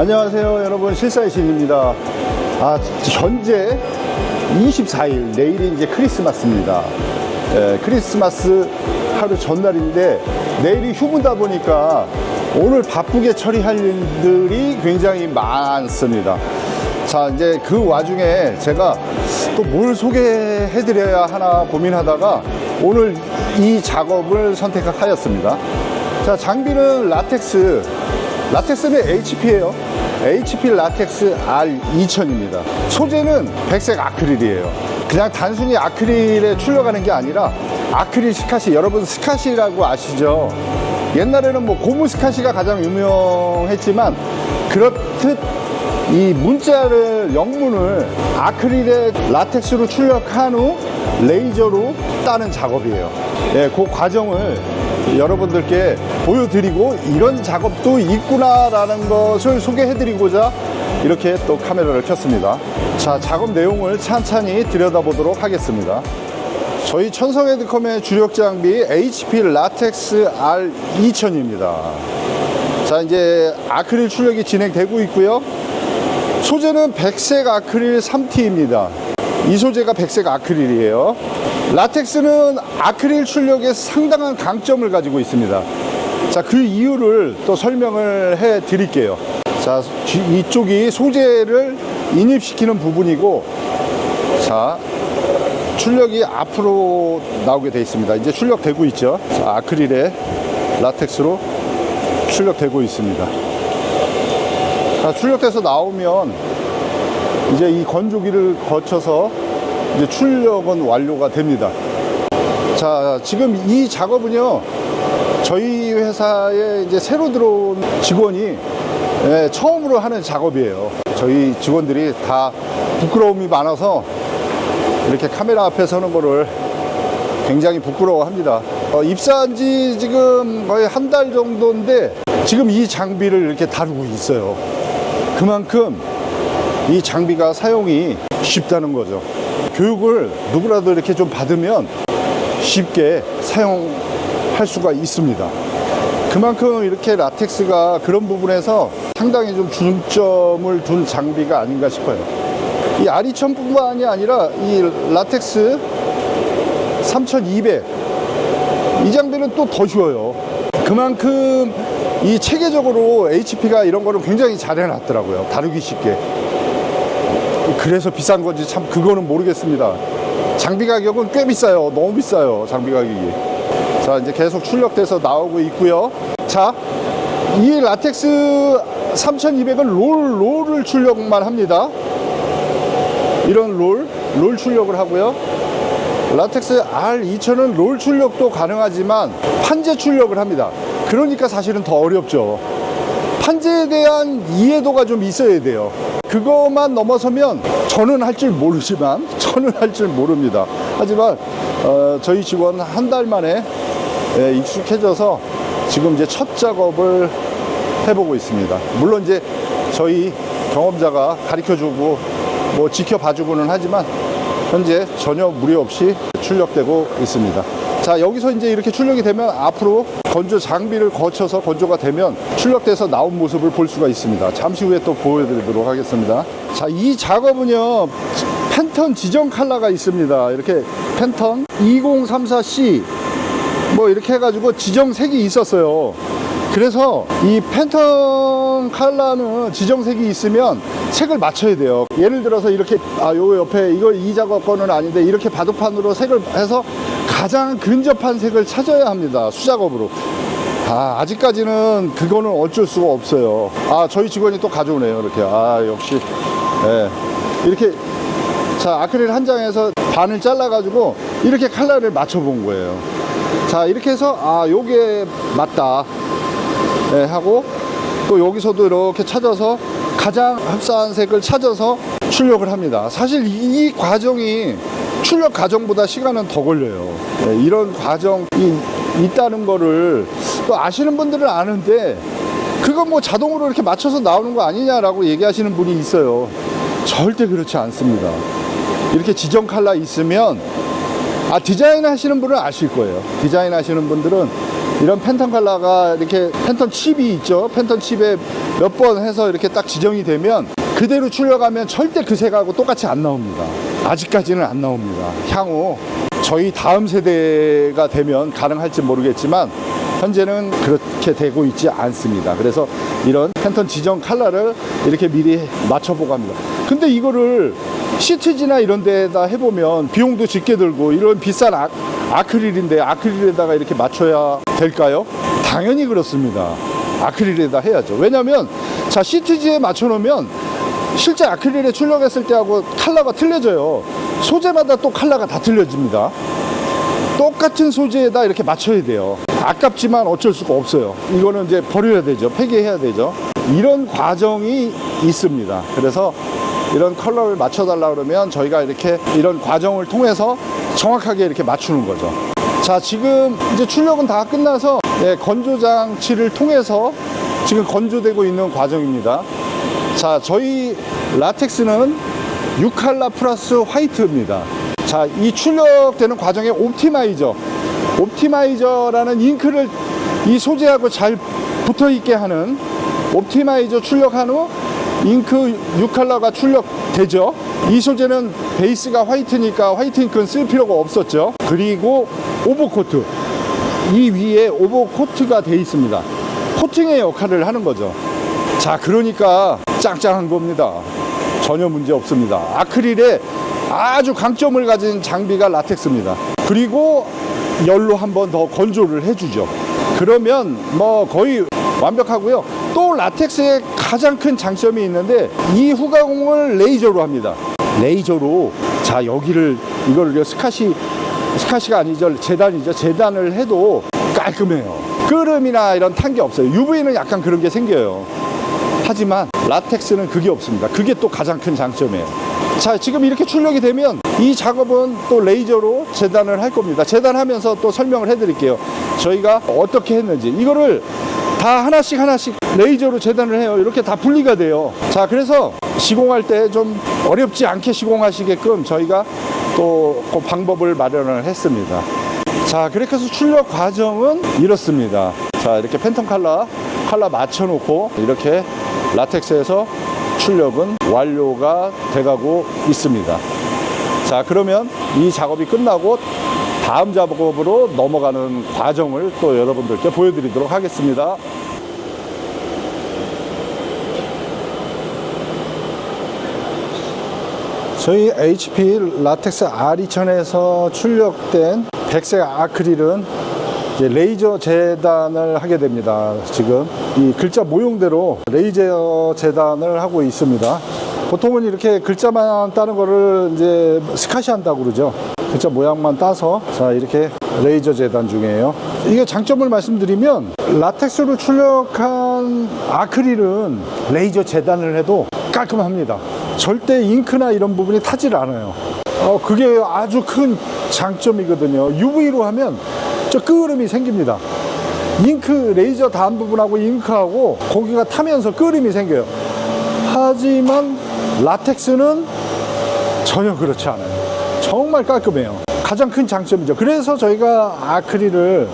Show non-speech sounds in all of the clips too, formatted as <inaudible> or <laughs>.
안녕하세요 여러분. 실사의 신입니다. 아 현재 24일 내일이 이제 크리스마스입니다. 예, 크리스마스 하루 전날인데 내일이 휴무다 보니까 오늘 바쁘게 처리할 일들이 굉장히 많습니다. 자 이제 그 와중에 제가 또 뭘 소개해 드려야 하나 고민하다가 오늘 이 작업을 선택하였습니다. 자 장비는 라텍스. 라텍스는 HP예요. HP 라텍스 R2000입니다. 소재는 백색 아크릴이에요. 그냥 단순히 아크릴에 출력하는 게 아니라 아크릴 스카시 여러분 스카시라고 아시죠? 옛날에는 뭐 고무 스카시가 가장 유명했지만 그렇듯 이 문자를 영문을 아크릴에 라텍스로 출력한 후 레이저로 따는 작업이에요. 예, 그 과정을 여러분들께 보여드리고 이런 작업도 있구나라는 것을 소개해드리고자 이렇게 또 카메라를 켰습니다. 자, 작업 내용을 찬찬히 들여다보도록 하겠습니다. 저희 천성 헤드컴의 주력 장비 HP 라텍스 R2000입니다. 자, 이제 아크릴 출력이 진행되고 있고요. 소재는 백색 아크릴 3T입니다. 이 소재가 백색 아크릴이에요. 라텍스는 아크릴 출력에 상당한 강점을 가지고 있습니다. 자, 그 이유를 또 설명을 해 드릴게요. 자, 쥐- 이쪽이 소재를 인입시키는 부분이고, 자, 출력이 앞으로 나오게 되어 있습니다. 이제 출력되고 있죠. 자, 아크릴에 라텍스로 출력되고 있습니다. 자, 출력돼서 나오면 이제 이 건조기를 거쳐서 이제 출력은 완료가 됩니다. 자, 지금 이 작업은요, 저희 회사에 이제 새로 들어온 직원이 예, 처음으로 하는 작업이에요. 저희 직원들이 다 부끄러움이 많아서 이렇게 카메라 앞에 서는 거를 굉장히 부끄러워합니다. 어, 입사한 지 지금 거의 한 달 정도인데 지금 이 장비를 이렇게 다루고 있어요. 그만큼 이 장비가 사용이 쉽다는 거죠. 교육을 누구라도 이렇게 좀 받으면 쉽게 사용할 수가 있습니다. 그만큼 이렇게 라텍스가 그런 부분에서 상당히 좀 중점을 둔 장비가 아닌가 싶어요. 이 R2000뿐만이 아니라 이 라텍스 3200 이 장비는 또 더 쉬워요. 그만큼 이 체계적으로 HP가 이런 거를 굉장히 잘 해놨더라고요. 다루기 쉽게. 그래서 비싼 건지 참 그거는 모르겠습니다. 장비 가격은 꽤 비싸요. 너무 비싸요. 장비 가격이. 자, 이제 계속 출력돼서 나오고 있고요. 자, 이 라텍스 3200은 롤, 롤을 출력만 합니다. 이런 롤, 롤 출력을 하고요. 라텍스 R2000은 롤 출력도 가능하지만 판재 출력을 합니다. 그러니까 사실은 더 어렵죠. 판재에 대한 이해도가 좀 있어야 돼요. 그것만 넘어서면 저는 할 줄 모르지만 <laughs> 저는 할 줄 모릅니다. 하지만 어, 저희 직원 한 달 만에 예, 익숙해져서 지금 이제 첫 작업을 해보고 있습니다. 물론 이제 저희 경험자가 가르쳐주고 뭐 지켜봐주고는 하지만 현재 전혀 무리 없이 출력되고 있습니다. 자, 여기서 이제 이렇게 출력이 되면 앞으로 건조 장비를 거쳐서 건조가 되면 출력돼서 나온 모습을 볼 수가 있습니다. 잠시 후에 또 보여드리도록 하겠습니다. 자, 이 작업은요, 팬턴 지정 컬러가 있습니다. 이렇게 팬턴 2034C 뭐 이렇게 해가지고 지정색이 있었어요. 그래서 이 팬턴 컬러는 지정색이 있으면 색을 맞춰야 돼요. 예를 들어서 이렇게 아 요 옆에 이거 이 작업 거는 아닌데 이렇게 바둑판으로 색을 해서 가장 근접한 색을 찾아야 합니다. 수작업으로. 아, 아직까지는 그거는 어쩔 수가 없어요. 아, 저희 직원이 또 가져오네요. 이렇게. 아, 역시. 예. 이렇게 자, 아크릴 한 장에서 반을 잘라가지고 이렇게 컬러를 맞춰본 거예요. 자, 이렇게 해서 아, 요게 맞다. 예, 하고 또 여기서도 이렇게 찾아서 가장 흡사한 색을 찾아서 출력을 합니다. 사실 이, 이 과정이 출력 과정보다 시간은 더 걸려요. 예, 이런 과정이 있다는 거를 또 아시는 분들은 아는데 그거 뭐 자동으로 이렇게 맞춰서 나오는 거 아니냐라고 얘기하시는 분이 있어요. 절대 그렇지 않습니다. 이렇게 지정 컬러 있으면 아 디자인 하시는 분은 아실 거예요. 디자인 하시는 분들은 이런 팬턴 컬러가 이렇게 팬턴 칩이 있죠. 팬턴 칩에 몇 번 해서 이렇게 딱 지정이 되면 그대로 출력하면 절대 그 색하고 똑같이 안 나옵니다. 아직까지는 안 나옵니다. 향후 저희 다음 세대가 되면 가능할지 모르겠지만 현재는 그렇게 되고 있지 않습니다. 그래서 이런 팬턴 지정 컬러를 이렇게 미리 맞춰보고 합니다. 근데 이거를 시트지나 이런 데다 해보면 비용도 적게 들고 이런 비싼 아, 아크릴인데 아크릴에다가 이렇게 맞춰야 될까요? 당연히 그렇습니다. 아크릴에다 해야죠. 왜냐면 자 시트지에 맞춰놓으면 실제 아크릴에 출력했을 때하고 컬러가 틀려져요. 소재마다 또 컬러가 다 틀려집니다. 똑같은 소재에다 이렇게 맞춰야 돼요. 아깝지만 어쩔 수가 없어요. 이거는 이제 버려야 되죠. 폐기해야 되죠. 이런 과정이 있습니다. 그래서 이런 컬러를 맞춰달라 그러면 저희가 이렇게 이런 과정을 통해서 정확하게 이렇게 맞추는 거죠. 자, 지금 이제 출력은 다 끝나서 예, 건조 장치를 통해서 지금 건조되고 있는 과정입니다. 자, 저희 라텍스는 6칼라 플러스 화이트입니다. 자, 이 출력되는 과정에 옵티마이저, 옵티마이저라는 잉크를 이 소재하고 잘 붙어 있게 하는 옵티마이저 출력한 후 잉크 6칼라가 출력되죠. 이 소재는 베이스가 화이트니까 화이트 잉크는 쓸 필요가 없었죠. 그리고 오버코트. 이 위에 오버코트가 돼 있습니다. 코팅의 역할을 하는 거죠. 자, 그러니까 짱짱한 겁니다. 전혀 문제 없습니다. 아크릴에 아주 강점을 가진 장비가 라텍스입니다. 그리고 열로 한 번 더 건조를 해주죠. 그러면 뭐 거의 완벽하고요. 또 라텍스의 가장 큰 장점이 있는데 이 후가공을 레이저로 합니다. 레이저로 자 여기를 이걸 스카시 스카시가 아니죠 재단이죠 재단을 해도 깔끔해요. 끄름이나 이런 탄 게 없어요. UV는 약간 그런 게 생겨요. 하지만 라텍스는 그게 없습니다. 그게 또 가장 큰 장점이에요. 자, 지금 이렇게 출력이 되면 이 작업은 또 레이저로 재단을 할 겁니다. 재단하면서 또 설명을 해 드릴게요. 저희가 어떻게 했는지. 이거를 다 하나씩 하나씩 레이저로 재단을 해요. 이렇게 다 분리가 돼요. 자, 그래서 시공할 때 좀 어렵지 않게 시공하시게끔 저희가 또 그 방법을 마련을 했습니다. 자, 그렇게 해서 출력 과정은 이렇습니다. 자, 이렇게 팬텀 칼라, 칼라 맞춰놓고 이렇게 라텍스에서 출력은 완료가 돼가고 있습니다. 자, 그러면 이 작업이 끝나고 다음 작업으로 넘어가는 과정을 또 여러분들께 보여드리도록 하겠습니다. 저희 HP 라텍스 R2000에서 출력된 백색 아크릴은 레이저 재단을 하게 됩니다. 지금 이 글자 모형대로 레이저 재단을 하고 있습니다. 보통은 이렇게 글자만 따는 거를 이제 스카시 한다고 그러죠. 글자 모양만 따서 자 이렇게 레이저 재단 중이에요. 이게 장점을 말씀드리면 라텍스로 출력한 아크릴은 레이저 재단을 해도 깔끔합니다. 절대 잉크나 이런 부분이 타질 않아요. 어, 그게 아주 큰 장점이거든요. UV로 하면 저 끄름이 생깁니다. 잉크 레이저 단 부분하고 잉크하고 고기가 타면서 끄름이 생겨요. 하지만 라텍스는 전혀 그렇지 않아요. 정말 깔끔해요. 가장 큰 장점이죠. 그래서 저희가 아크릴을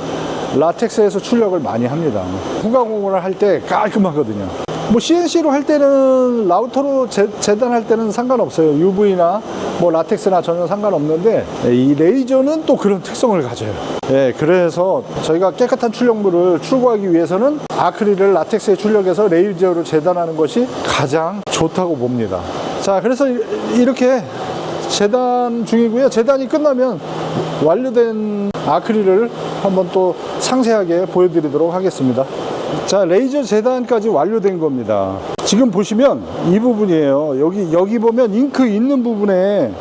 라텍스에서 출력을 많이 합니다. 후가공을 할 때 깔끔하거든요. 뭐 CNC로 할 때는 라우터로 재, 재단할 때는 상관없어요. UV나 뭐 라텍스나 전혀 상관없는데 이 레이저는 또 그런 특성을 가져요. 예, 그래서 저희가 깨끗한 출력물을 출고하기 위해서는 아크릴을 라텍스에 출력해서 레이저로 재단하는 것이 가장 좋다고 봅니다. 자, 그래서 이- 이렇게 재단 중이고요. 재단이 끝나면 완료된 아크릴을 한번 또 상세하게 보여드리도록 하겠습니다. 자, 레이저 재단까지 완료된 겁니다. 지금 보시면 이 부분이에요. 여기, 여기 보면 잉크 있는 부분에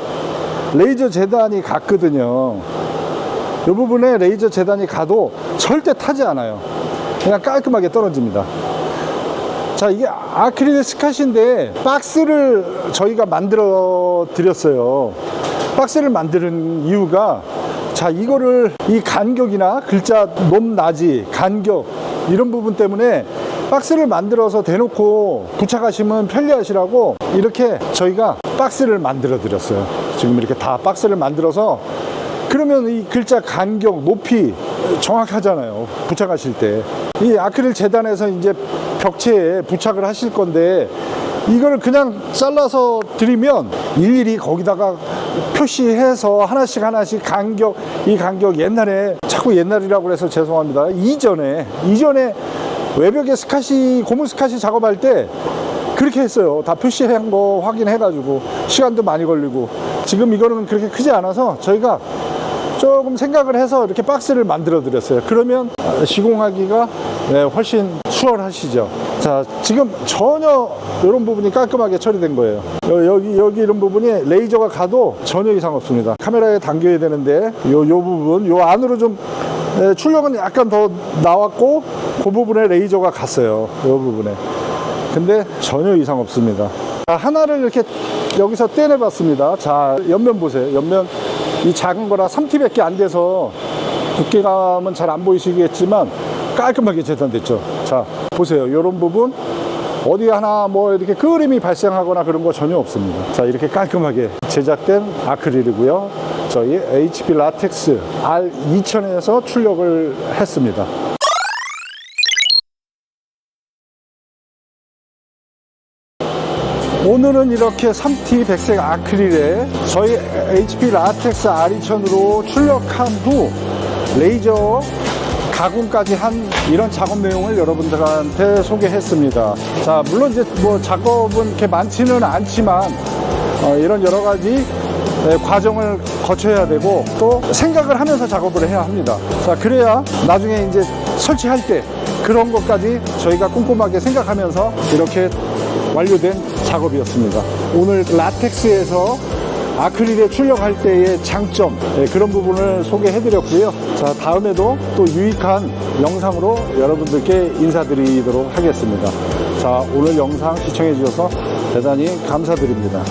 레이저 재단이 갔거든요. 이 부분에 레이저 재단이 가도 절대 타지 않아요. 그냥 깔끔하게 떨어집니다. 자, 이게 아크릴 스카시인데 박스를 저희가 만들어 드렸어요. 박스를 만드는 이유가 자, 이거를 이 간격이나 글자 높낮이, 간격 이런 부분 때문에 박스를 만들어서 대놓고 부착하시면 편리하시라고 이렇게 저희가 박스를 만들어 드렸어요. 지금 이렇게 다 박스를 만들어서 그러면 이 글자 간격, 높이 정확하잖아요. 부착하실 때. 이 아크릴 재단에서 이제 벽체에 부착을 하실 건데 이걸 그냥 잘라서 드리면 일일이 거기다가 표시해서 하나씩 하나씩 간격 이 간격 옛날에 자꾸 옛날이라고 해서 죄송합니다. 이전에 이전에 외벽에 스카시 고무 스카시 작업할 때 그렇게 했어요. 다 표시한 거 확인해 가지고 시간도 많이 걸리고 지금 이거는 그렇게 크지 않아서 저희가 조금 생각을 해서 이렇게 박스를 만들어 드렸어요. 그러면 시공하기가 네, 훨씬 수월하시죠. 자, 지금 전혀 이런 부분이 깔끔하게 처리된 거예요. 여- 여기, 여기 이런 부분이 레이저가 가도 전혀 이상 없습니다. 카메라에 당겨야 되는데 요, 요 부분, 요 안으로 좀 네, 출력은 약간 더 나왔고 그 부분에 레이저가 갔어요. 요 부분에. 근데 전혀 이상 없습니다. 자, 하나를 이렇게 여기서 떼내 봤습니다. 자, 옆면 보세요. 옆면 이 작은 거라 3T밖에 안 돼서 두께감은 잘 안 보이시겠지만 깔끔하게 재단됐죠. 자, 보세요. 이런 부분 어디 하나 뭐 이렇게 끄림이 발생하거나 그런 거 전혀 없습니다. 자, 이렇게 깔끔하게 제작된 아크릴이고요. 저희 HP 라텍스 R2000에서 출력을 했습니다. 오늘은 이렇게 3T 백색 아크릴에 저희 HP 라텍스 R2000으로 출력한 후 레이저 가공까지 한 이런 작업 내용을 여러분들한테 소개했습니다. 자, 물론 이제 뭐 작업은 이렇게 많지는 않지만 어, 이런 여러 가지 네, 과정을 거쳐야 되고 또 생각을 하면서 작업을 해야 합니다. 자, 그래야 나중에 이제 설치할 때 그런 것까지 저희가 꼼꼼하게 생각하면서 이렇게 완료된 작업이었습니다. 오늘 라텍스에서 아크릴에 출력할 때의 장점 네, 그런 부분을 소개해드렸고요. 자 다음에도 또 유익한 영상으로 여러분들께 인사드리도록 하겠습니다. 자 오늘 영상 시청해 주셔서 대단히 감사드립니다.